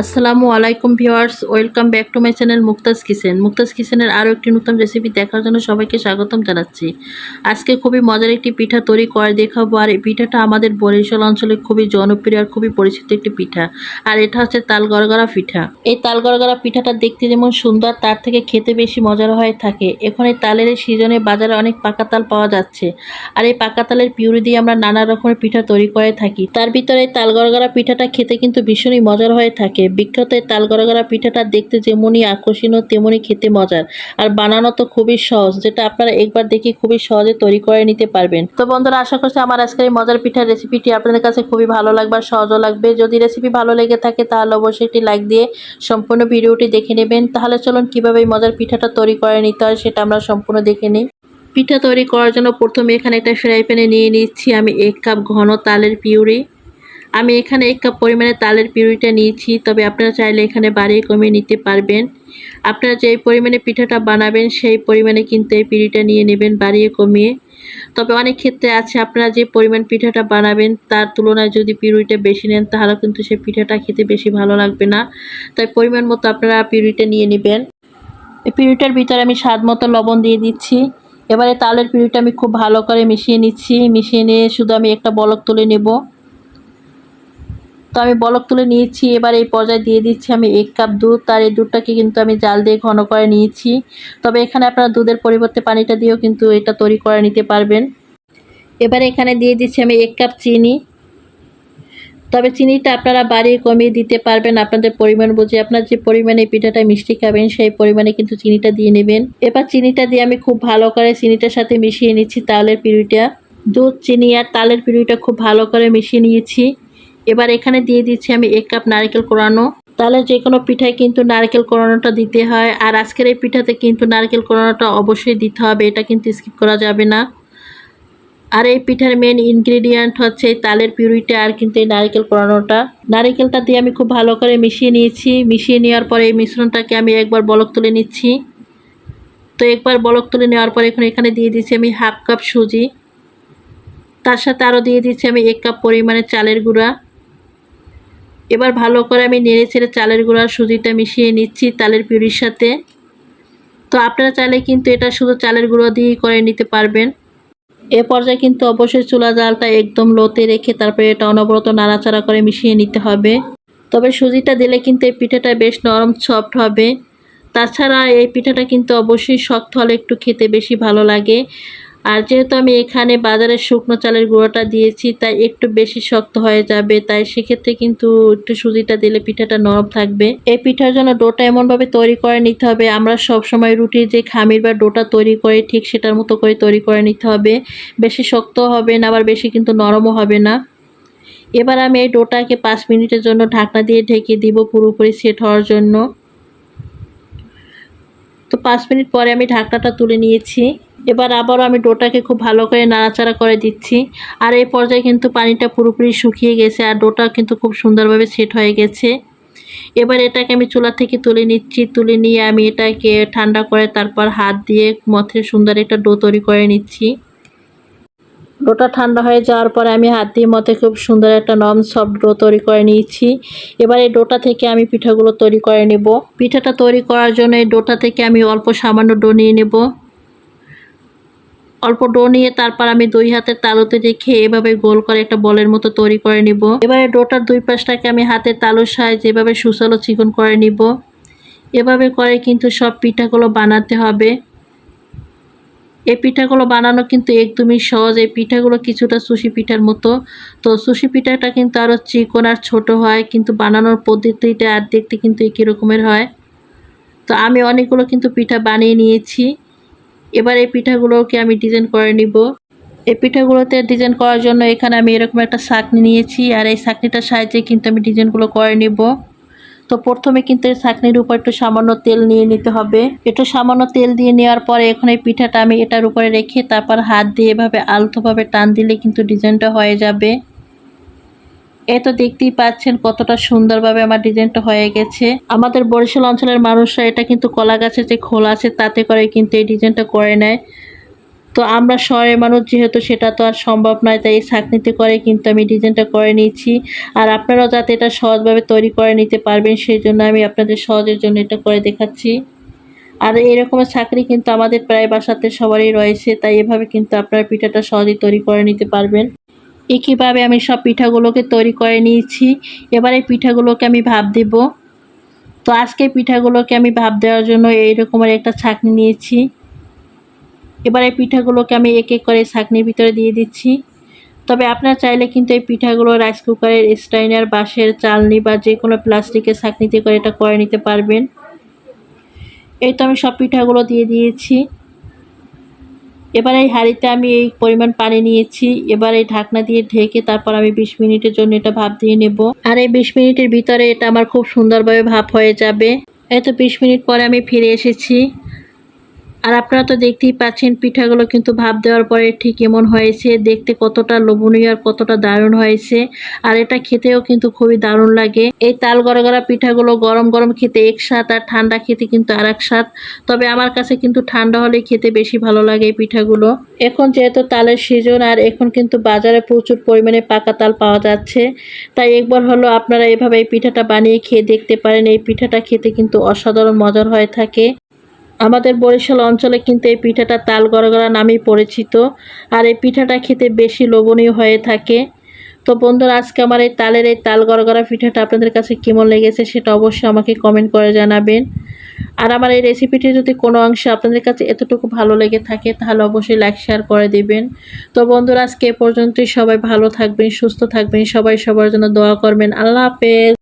আসসালামু আলাইকুম viewers, welcome back to my channel Muktaz kitchen. Muktaz কিচেনের আরও একটি নতুন রেসিপি দেখার জন্য সবাইকে স্বাগতম জানাচ্ছি। আজকে খুবই মজার একটি পিঠা তৈরি করে দেখাবো, আর এই পিঠাটা আমাদের বরিশাল অঞ্চলে খুবই জনপ্রিয় আর খুবই পরিচিত একটি পিঠা। আর এটা হচ্ছে তাল গড়গড়া পিঠা। এই তাল গড়গড়া পিঠাটা দেখতে যেমন সুন্দর, তার থেকে খেতে বেশি মজার হয়ে থাকে। এখন এই তালের সিজনে বাজারে অনেক পাকা তাল পাওয়া যাচ্ছে। আর এই পাকা তালের পিউরি দিয়ে আমরা নানা রকমের পিঠা তৈরি করে থাকি। তার ভিতরে তাল গড়গড়া পিঠাটা খেতে কিন্তু ভীষণই মজার হয়ে থাকে। বিখ্যাত এই তাল গড়গড়া পিঠাটা দেখতে যেমনই আকর্ষণীয়, তেমনই খেতে মজার। আর বানানো তো খুবই সহজ, যেটা আপনারা একবার দেখি খুবই সহজে তৈরি করে নিতে পারবেন। তো বন্ধুরা, আশা করছি আমার আজকের এই মজার পিঠার রেসিপিটি আপনাদের কাছে খুবই ভালো লাগবে আর সহজও লাগবে। যদি রেসিপি ভালো লেগে থাকে, তাহলে অবশ্যই একটি লাইক দিয়ে সম্পূর্ণ ভিডিওটি দেখে নেবেন। তাহলে চলুন কীভাবে এই মজার পিঠাটা তৈরি করে নিতে হয়, সেটা আমরা সম্পূর্ণ দেখে নিই। পিঠা তৈরি করার জন্য প্রথমে এখানে একটা ফ্রাই প্যানে নিয়ে নিচ্ছি। আমি এক কাপ ঘন তালের পিউরি। আমি এখানে এক কাপ পরিমাণে তালের পিউরিটা নিয়েছি, তবে আপনারা চাইলে এখানে বাড়িয়ে কমিয়ে নিতে পারবেন। আপনারা যেই পরিমাণে পিঠাটা বানাবেন, সেই পরিমাণে কিন্তু এই পিউরিটা নিয়ে নেবেন বাড়িয়ে কমিয়ে। তবে অনেক ক্ষেত্রে আছে, আপনারা যে পরিমাণ পিঠাটা বানাবেন, তার তুলনায় যদি পিউরিটা বেশি নেন, তাহলে কিন্তু সেই পিঠাটা খেতে বেশি ভালো লাগবে না। তাই পরিমাণ মতো আপনারা পিউরিটা নিয়ে নেবেন। এই পিউরিটার ভিতরে আমি স্বাদ মতো লবণ দিয়ে দিচ্ছি। এবারে তালের পিউরিটা আমি খুব ভালো করে মিশিয়ে নিচ্ছি। মিশিয়ে নিয়ে শুধু আমি একটা বলক তুলে নেব। তো আমি বলক তুলে নিয়েছি, এবার এই পর্যায়ে দিয়ে দিচ্ছি আমি এক কাপ দুধ তার এই দুধটাকে কিন্তু আমি জাল দিয়ে ঘন করে নিয়েছি। তবে এখানে আপনারা দুধের পরিবর্তে পানিটা দিয়েও কিন্তু এটা তৈরি করে নিতে পারবেন। এবার এখানে দিয়ে দিচ্ছি আমি এক কাপ চিনি। তবে চিনিটা আপনারা বাড়িয়ে কমিয়ে দিতে পারবেন আপনাদের পরিমাণ বুঝে। আপনার যে পরিমাণে পিঠাটা মিষ্টি খাবেন, সেই পরিমাণে কিন্তু চিনিটা দিয়ে নেবেন। এবার চিনিটা দিয়ে আমি খুব ভালো করে চিনিটার সাথে মিশিয়ে নিচ্ছি তালের পিড়িটা। দুধ, চিনি আর তালের পিড়িটা খুব ভালো করে মিশিয়ে নিয়েছি। এবার এখানে দিয়ে দিচ্ছি আমি এক কাপ নারকেল কোরানো। তাহলে যে কোনো পিঠায় কিন্তু নারকেল কোরানোটা দিতে হয়। আর আজকের এই পিঠাতে কিন্তু নারকেল কোরানোটা অবশ্যই দিতে হবে, এটা কিন্তু স্কিপ করা যাবে না। আর এই পিঠার মেন ইনগ্রেডিয়েন্ট হচ্ছে তালের পিউরিটা আর কিন্তু এই নারকেল কোরানোটা। নারকেলটা দিয়ে আমি খুব ভালো করে মিশিয়ে নিয়েছি। মিশিয়ে নেওয়ার পরে এই মিশ্রণটাকে আমি একবার বলক তুলে নিচ্ছি। তো একবার বলক তুলে নেওয়ার পরে এখন এখানে দিয়ে দিচ্ছি আমি হাফ কাপ সুজি। তার সাথে আরও দিয়ে দিচ্ছি আমি এক কাপ পরিমাণে চালের গুঁড়া। এবার ভালো করে আমি নেড়ে ছেড়ে চালের গুঁড়া, সুজিটা মিশিয়ে নিচ্ছি তালের পিউরির সাথে। তো আপনারা চাইলে কিন্তু এটা শুধু চালের গুঁড়ো দিয়েই করে নিতে পারবেন। এ পর্যায়ে কিন্তু অবশ্যই চুলা জালটা একদম লোতে রেখে তারপরে এটা অনবরত নাড়াচাড়া করে মিশিয়ে নিতে হবে। তবে সুজিটা দিলে কিন্তু এই পিঠাটা বেশ নরম, সফট হবে। তাছাড়া এই পিঠাটা কিন্তু অবশ্যই শক্ত হলে একটু খেতে বেশি ভালো লাগে। আর যেহেতু আমি এখানে বাজারে শুকনো চালের গুঁড়োটা দিয়েছি, তাই একটু বেশি শক্ত হয়ে যাবে, তাই সেক্ষেত্রে কিন্তু একটু সুজিটা দিলে পিঠাটা নরম থাকবে। এই পিঠার জন্য ডোটা এমনভাবে তৈরি করে নিতে হবে, আমরা সব সময় রুটির যে খামির বা ডোটা তৈরি করে, ঠিক সেটার মতো করে তৈরি করে নিতে হবে। বেশি শক্ত হবে না, আবার বেশি কিন্তু নরমও হবে না। এবার আমি এই ডোটাকে পাঁচ মিনিটের জন্য ঢাকনা দিয়ে ঢেকে দিব পুরোপুরি সেট হওয়ার জন্য। তো পাঁচ মিনিট পরে আমি ঢাকনাটা তুলে নিয়েছি। এবার আবারও আমি ডোটাকে খুব ভালো করে নাড়াচাড়া করে দিচ্ছি। আর এই পর্যায়ে কিন্তু পানিটা পুরোপুরি শুকিয়ে গেছে আর ডোটা কিন্তু খুব সুন্দরভাবে সেট হয়ে গেছে। এবার এটাকে আমি চুলা থেকে তুলে নিচ্ছি। তুলে নিয়ে আমি এটাকে ঠান্ডা করে তারপর হাত দিয়ে মথে সুন্দর একটা ডো তৈরি করে নিচ্ছি। ডোটা ঠান্ডা হয়ে যাওয়ার পরে আমি হাত দিয়ে মতে খুব সুন্দর একটা নরম সফট ডো তৈরি করে নিয়েছি এবার এই ডোটা থেকে আমি পিঠাগুলো তৈরি করে নেব। পিঠাটা তৈরি করার জন্য এই ডোটা থেকে আমি অল্প সামান্য ডো নিয়ে নেব। অল্প ডো নিয়ে তারপর আমি দুই হাতের তালুতে রেখে এভাবে গোল করে একটা বলের মতো তৈরি করে নিব। এবারে ডোটার দুই পাশটাকে আমি হাতের তালুর সাহায্যে এভাবে সুসালো চিকন করে নিব। এভাবে করে কিন্তু সব পিঠাগুলো বানাতে হবে। এই পিঠাগুলো বানানো কিন্তু একদমই সহজ। এই পিঠাগুলো কিছুটা সুশি পিঠার মতো। তো সুশি পিঠাটা কিন্তু আরও চিকন আর ছোট হয়, কিন্তু বানানোর পদ্ধতিটা আর দেখতে কিন্তু একই রকমের হয়। তো আমি অনেকগুলো কিন্তু পিঠা বানিয়ে নিয়েছি। এবার এই পিঠাগুলোকে আমি ডিজাইন করে নিব। এই পিঠাগুলোতে ডিজাইন করার জন্য এখানে আমি এরকম একটা শাকনি নিয়েছি, আর এই শাকনিটার সাহায্যে কিন্তু আমি ডিজাইনগুলো করে নিব। তো প্রথমে কিন্তু এই শাকনির উপর একটু সামান্য তেল নিয়ে নিতে হবে। একটু সামান্য তেল দিয়ে নেওয়ার পরে এখন এই পিঠাটা আমি এটার উপরে রেখে তারপর হাত দিয়ে এভাবে আলতোভাবে টান দিলে কিন্তু ডিজাইনটা হয়ে যাবে। এ দেখতেই পাচ্ছেন কতটা সুন্দরভাবে আমার ডিজাইনটা হয়ে গেছে। আমাদের বরিশাল অঞ্চলের মানুষরা এটা কিন্তু কলা গাছের যে খোলা আছে, তাতে করে কিন্তু এই ডিজাইনটা করে নেয়। তো আমরা শহরের মানুষ, যেহেতু সেটা তো আর সম্ভব নয়, তাই এই ছাঁকনিতে করে কিন্তু আমি ডিজাইনটা করে নিয়েছি। আর আপনারাও যাতে এটা সহজভাবে তৈরি করে নিতে পারবেন সেই জন্য আমি আপনাদের সহজের জন্য এটা করে দেখাচ্ছি। আর এরকমের চাকরি কিন্তু আমাদের প্রায় বাসাতে সবারই রয়েছে, তাই এভাবে কিন্তু আপনার পিঠাটা সহজেই তৈরি করে নিতে পারবেন। একইভাবে আমি সব পিঠাগুলোকে তৈরি করে নিয়েছি। এবার পিঠাগুলোকে আমি ভাপ দেব। তো আজকে পিঠাগুলোকে আমি ভাপ দেওয়ার জন্য এই রকমের একটা ছাঁকনি নিয়েছি। এবার পিঠাগুলোকে আমি এক এক করে ছাঁকনির ভিতরে দিয়ে দিচ্ছি। তবে আপনারা চাইলে কিন্তু এই পিঠাগুলো রাইস কুকারের স্টাইনার বাঁশের চালনি বা যে কোনো প্লাস্টিকের ছাঁকনিতে করে এটা করে নিতে পারবেন। এই তো আমি সব পিঠাগুলো দিয়ে দিয়েছি। এবার এই হাঁড়িতে আমি এই পরিমাণ পানি নিয়েছি। এবার এই ঢাকনা দিয়ে ঢেকে তারপর আমি বিশ মিনিটের জন্য এটা ভাপ দিয়ে নেব। আর এই বিশ মিনিটের ভিতরে এটা আমার খুব সুন্দরভাবে ভাপ হয়ে যাবে। এত বিশ মিনিট পরে আমি ফিরে এসেছি। আর আপনারা তো দেখতেই পাচ্ছেন, পিঠাগুলো কিন্তু ভাপ দেওয়ার পরে ঠিক এমন হয়েছে। দেখতে কতটা লোভনীয় আর কতটা দারুণ হয়েছে। আর এটা খেতেও কিন্তু খুবই দারুণ লাগে। এই তাল গড়া পিঠাগুলো গরম গরম খেতে এক স্বাদ আর ঠান্ডা খেতে কিন্তু আর এক স্বাদ। তবে আমার কাছে কিন্তু ঠান্ডা হলে খেতে বেশি ভালো লাগে এই পিঠাগুলো। এখন যেহেতু তালের সিজন আর এখন কিন্তু বাজারে প্রচুর পরিমাণে পাকা তাল পাওয়া যাচ্ছে, তাই একবার হলো আপনারা এভাবে এই পিঠাটা বানিয়ে খেয়ে দেখতে পারেন। এই পিঠাটা খেতে কিন্তু অসাধারণ মজার হয়ে থাকে। আমাদের বরিশাল অঞ্চলে কিন্তু এই পিঠাটা তাল গড়গড়া নামেই পরিচিত, আর এই পিঠাটা খেতে বেশি লোভনীয় হয়ে থাকে। তো বন্ধুরা, আজকে আমার এই তালের এই তাল গড়গড়া পিঠাটা আপনাদের কাছে কেমন লেগেছে সেটা অবশ্যই আমাকে কমেন্ট করে জানাবেন। আর আমার এই রেসিপিটি যদি কোনো অংশে আপনাদের কাছে এতটুকু ভালো লেগে থাকে, তাহলে অবশ্যই লাইক শেয়ার করে দিবেন। তো বন্ধুরা, আজকে এ পর্যন্তই। সবাই ভালো থাকবেন, সুস্থ থাকবেন। সবাই সবার জন্য দোয়া করবেন। আল্লাহ হাফেজ।